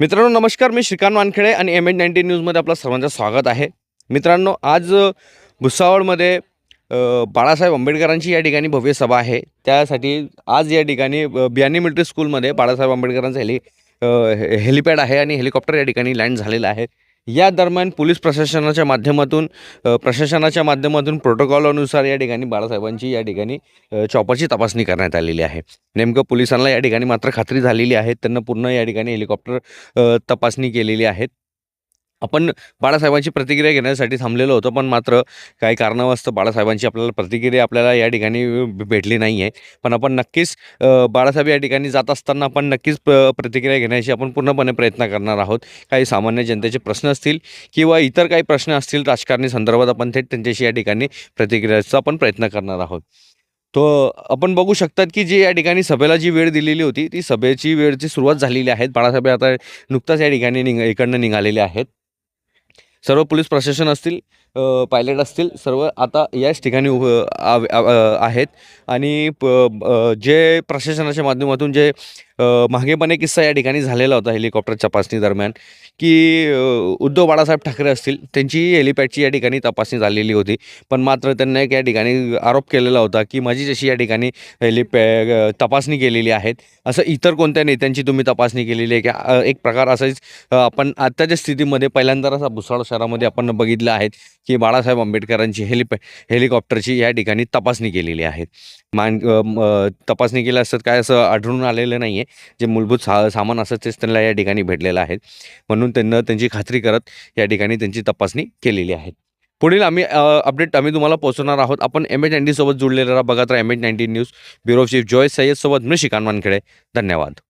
मित्रांनो नमस्कार मी श्रीकांत वानखेडे आणि एम एच नाईन्टीन न्यूजमध्ये आपलं सर्वांचं स्वागत आहे. मित्रांनो आज भुसावळमध्ये बाळासाहेब आंबेडकरांची या ठिकाणी भव्य सभा आहे. त्यासाठी आज या ठिकाणी बियाणी मिलिटरी स्कूलमध्ये बाळासाहेब आंबेडकरांचं हेली हे- हेलिपॅड आहे आणि हेलिकॉप्टर या ठिकाणी लँड झालेलं आहे. या दरम्यान पोलीस प्रशासनाच्या माध्यमातून प्रशासनाच्या माध्यमातून प्रोटोकॉलनुसार या ठिकाणी बाळासाहेबांची या ठिकाणी चॉपरची तपासणी करण्यात आलेली आहे. नेमकं पोलिसांना या ठिकाणी मात्र खात्री झालेली आहे. त्यांना पूर्ण या ठिकाणी हेलिकॉप्टर तपासणी केलेली आहेत आपण बाळासाहेबांची प्रतिक्रिया घेण्यासाठी थांबलेलो होतो पण मात्र काही कारणावास्तव बाळासाहेबांची आपल्याला प्रतिक्रिया आपल्याला या ठिकाणी भेटली नाही आहे पण आपण नक्कीच बाळासाहेब या ठिकाणी जात असताना आपण नक्कीच प्रतिक्रिया घेण्याची आपण पूर्णपणे प्रयत्न करणार आहोत. काही सामान्य जनतेचे प्रश्न असतील किंवा इतर काही प्रश्न असतील राजकारणी संदर्भात आपण थेट त्यांच्याशी या ठिकाणी प्रतिक्रियाचा आपण प्रयत्न करणार आहोत. तो आपण बघू शकतात की जी या ठिकाणी सभेला जी वेळ दिलेली होती ती सभेची वेळची सुरुवात झालेली आहे. बाळासाहेब आता नुकताच या ठिकाणी निघ इकडनं निघालेले आहेत. सर्व पोलीस प्रशासन असतील पायलट असतील सर्व आता याच ठिकाणी उभ आहेत. आणि प जे प्रशासनाच्या माध्यमातून जे मागे पण एक किस्सा या ठिकाणी झालेला होता हेलिकॉप्टर तपासणी दरम्यान की उद्धव बाळासाहेब ठाकरे असतील त्यांची हेलिपॅडची या ठिकाणी तपासणी झालेली होती. पण मात्र त्यांना एक या ठिकाणी आरोप केलेला होता की माझी जशी या ठिकाणी हेलिपॅ तपासणी केलेली आहेत असं इतर कोणत्या नेत्यांची तुम्ही तपासणी केलेली आहे? की एक प्रकार असाच आपण आत्ताच्या स्थितीमध्ये पहिल्यांदा असा भुसाळ शहरामध्ये आपण बघितलं आहेत की बाळासाहेब आंबेडकरांची हेलिपॅ हेलिकॉप्टरची या ठिकाणी तपासणी केलेली आहे. मान तपासणी केल्या असतात काय असं आढळून आलेलं नाही आहे जे मूलभूत सा सामान असं तेच त्यांना या ठिकाणी भेटलेलं आहे. म्हणून त्यांना त्यांची खात्री करत या ठिकाणी त्यांची तपासणी केलेली आहे. पुढील आम्ही अपडेट आम्ही तुम्हाला पोहोचवणार आहोत. आपण एम एच नाईन्टीसोबत जुळलेला बघत राहा M H nineteen news bureau chief Joy सय्यदसोबत मी श्रीकांत वानखेडे. धन्यवाद.